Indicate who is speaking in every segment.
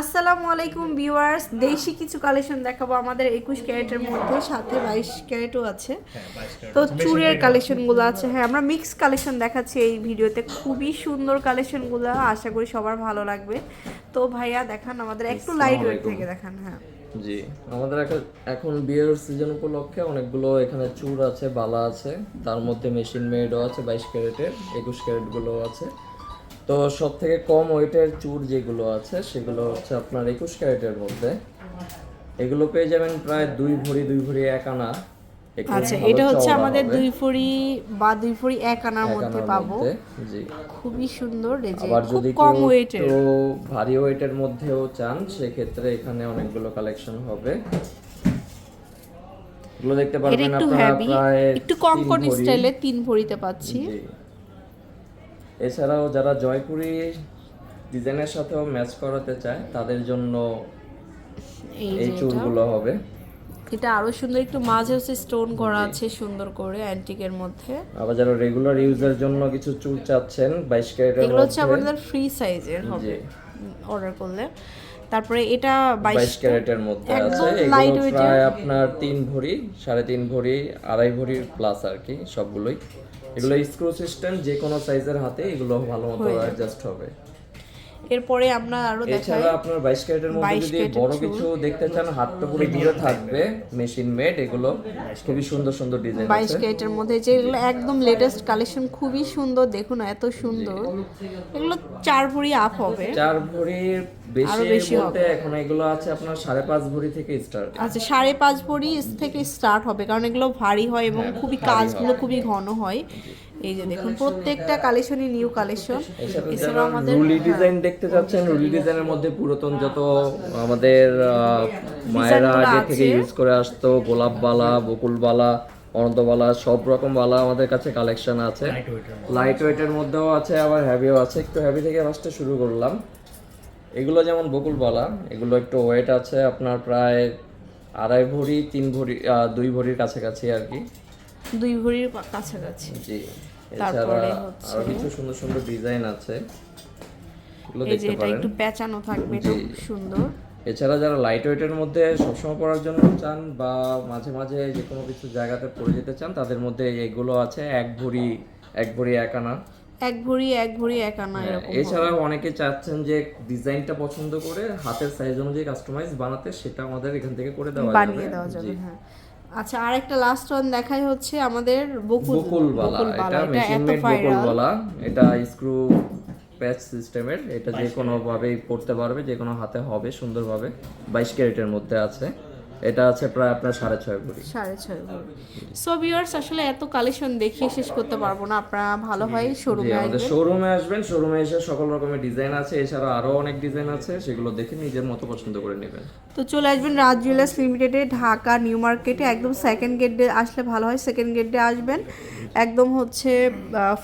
Speaker 1: আসসালামু আলাইকুম ভিউয়ার্স। দেশি কিছু কালেকশন দেখাবো। আমাদের একুশ ক্যারেটের মধ্যে সাথে বাইশ ক্যারেটও আছে। তো চুড়ের কালেকশনগুলো আছে। হ্যাঁ আমরা মিক্স কালেকশন দেখাচ্ছি এই ভিডিওতে। খুবই সুন্দর কালেকশনগুলো। আশা করি সবার ভালো লাগবে। তো ভাইয়া দেখান আমাদের। একটু লাইট ওয়েট থেকে দেখান হ্যাঁ।
Speaker 2: জি আমাদের এখন বিয়ের সিজন উপলক্ষে অনেকগুলো এখানে চুর আছে বালা আছে। তার মধ্যে মেশিন মেডও আছে বাইশ ক্যারেটের একুশ ক্যারেটগুলো আছে। তো সব থেকে কম ওয়েটের চুর যেগুলো আছে সেগুলো হচ্ছে আপনার একুশ ক্যারেটের মধ্যে। এগুলো পেয়ে যাবেন প্রায় দুই ভরি দুই ভরি এক আনা।
Speaker 1: আচ্ছা এটা হচ্ছে আমাদের দুই বা দুই এক আনার মধ্যে পাবো।
Speaker 2: জি।
Speaker 1: খুবই সুন্দর
Speaker 2: আবার যদি
Speaker 1: কম ওয়েটের।
Speaker 2: একটু ভারী ওয়েটের মধ্যেও চান সেক্ষেত্রে এখানে অনেকগুলো কালেকশন হবে। এগুলো দেখতে পারবেন আপনারা প্রায়
Speaker 1: একটু কম কোন স্টাইলে তিন ভরিতে পাচ্ছি।
Speaker 2: এছাড়াও যারা জয়পুরি ডিজাইনের সাথেও ম্যাচ করাতে চায় তাদের জন্য
Speaker 1: এই
Speaker 2: চুলগুলো হবে।
Speaker 1: এটা আরও সুন্দর একটু মাঝে হচ্ছে স্টোন করা আছে সুন্দর করে অ্যান্টিকের মধ্যে।
Speaker 2: আবার যারা রেগুলার ইউজের জন্য কিছু চুল চাচ্ছেন বাইশ ক্যারেটের
Speaker 1: এগুলো হচ্ছে আমাদের ফ্রি সাইজের হবে। অর্ডার করলে। তারপরে এটা বাইশ
Speaker 2: বাইশ ক্যারেটের মধ্যে আছে। এগুলো। প্রায় আপনার তিন ভরি সাড়ে তিন ভরি আড়াই ভরির প্লাস আর কি সবগুলোই। এগুলো স্ক্রু সিস্টেম যে কোনো সাইজের হাতে এগুলো ভালো মতো অ্যাডজাস্ট হবে।
Speaker 1: এরপরে আমরা আরও দেখাই।
Speaker 2: আপনার বাইশ ক্যারেটের মধ্যে যদি বড় কিছু দেখতে চান হাতটা পুরো দূরে থাকবে মেশিন মেড এগুলো খুবই সুন্দর সুন্দর ডিজাইন
Speaker 1: বাইশ
Speaker 2: আছে
Speaker 1: ক্যারেটের মধ্যে যেগুলো একদম লেটেস্ট কালেকশন খুবই সুন্দর দেখুন এত সুন্দর। এগুলো চার ভরি আপ হবে।
Speaker 2: চার ভরির
Speaker 1: আরও
Speaker 2: বেশি বলতে এখন এগুলো আছে আপনার সাড়ে পাঁচ ভরি থেকে স্টার্ট
Speaker 1: আচ্ছা সাড়ে পাঁচ ভরি থেকে স্টার্ট হবে কারণ এগুলো ভারী হয় এবং
Speaker 2: হ্যাঁ,
Speaker 1: খুবই কাজগুলো খুবই ঘন হয়। এই যে দেখুন প্রত্যেকটা কালেকশনই নিউ কালেকশন
Speaker 2: এছাড়া
Speaker 1: এছাড়াও আমাদের
Speaker 2: রুলি ডিজাইন দেখতে চাচ্ছেন রুলি ডিজাইনের মধ্যে পুরাতন যত আমাদের মায়েরা আগে থেকে ইউজ করে আসতো গোলাপ বালা বকুল বালা অনন্ত বালা সব রকম বালা আমাদের কাছে কালেকশন আছে। লাইট ওয়েটের মধ্যেও আছে আবার হ্যাভিও আছে। একটু হ্যাভি থেকে ফার্স্টে শুরু করলাম। এগুলো যেমন বকুল বালা এগুলো একটু ওয়েট আছে আপনার প্রায় আড়াই ভরি তিন ভরি দুই ভরির কাছাকাছি আর কি।
Speaker 1: দুই ভরির কাছাকাছি।
Speaker 2: জি এছাড়া
Speaker 1: হচ্ছে-
Speaker 2: আরও কিছু সুন্দর সুন্দর ডিজাইন আছে। এগুলো দেখতে পারেন।
Speaker 1: একটু পেঁচানো থাকবে খুব সুন্দর।
Speaker 2: এছাড়া যারা লাইট ওয়েটের মধ্যে সবসময় পরার জন্য চান বা মাঝে মাঝে যে কোনো কিছু জায়গাতে পরে যেতে চান তাদের মধ্যে এগুলো আছে এক ভরি এক ভরি এক আনা।
Speaker 1: এক ভরি এক ভরি এক আনা এরকম
Speaker 2: এছাড়াও অনেকে চাচ্ছেন যে ডিজাইনটা পছন্দ করে হাতের সাইজ অনুযায়ী কাস্টমাইজ বানাতে সেটা আমাদের এখান থেকে করে দেওয়া যাবে।
Speaker 1: বানিয়ে দেওয়া যাবে হ্যাঁ। আচ্ছা আর একটা লাস্ট ওয়ান দেখাই হচ্ছে আমাদের বকুল
Speaker 2: বকুল বালা এটা মেশিন মেড বকুল বালা এটা স্ক্রু প্যাচ সিস্টেমের এটা যে কোনো ভাবেই পড়তে পারবে যে কোনো হাতে হবে সুন্দরভাবে বাইশ ক্যারেটের মধ্যে আছে। এটা আছে প্রায় আপনার সাড়ে ছয় ভরি
Speaker 1: সাড়ে ছয় ভরি সো ভিউয়ার্স আসলে এত কালেকশন দেখিয়ে শেষ করতে পারব না। আপনারা ভালো হয় শোরুমে আসবেন।
Speaker 2: শোরুমে আসবেন। শোরুমে এসে সকল রকমের ডিজাইন আছে। এছাড়া আরও অনেক ডিজাইন আছে। সেগুলো দেখে নিজের মতো পছন্দ করে নেবেন।
Speaker 1: তো চলে আসবেন রাজ জুয়েলার্স লিমিটেডে ঢাকা নিউ মার্কেটে একদম সেকেন্ড গেট দিয়ে আসলে ভালো হয়। সেকেন্ড গেট দিয়ে আসবেন। একদম হচ্ছে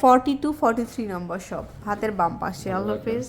Speaker 1: forty two forty three number shop হাতের বাম পাশে। আল্লাহ হাফেজ।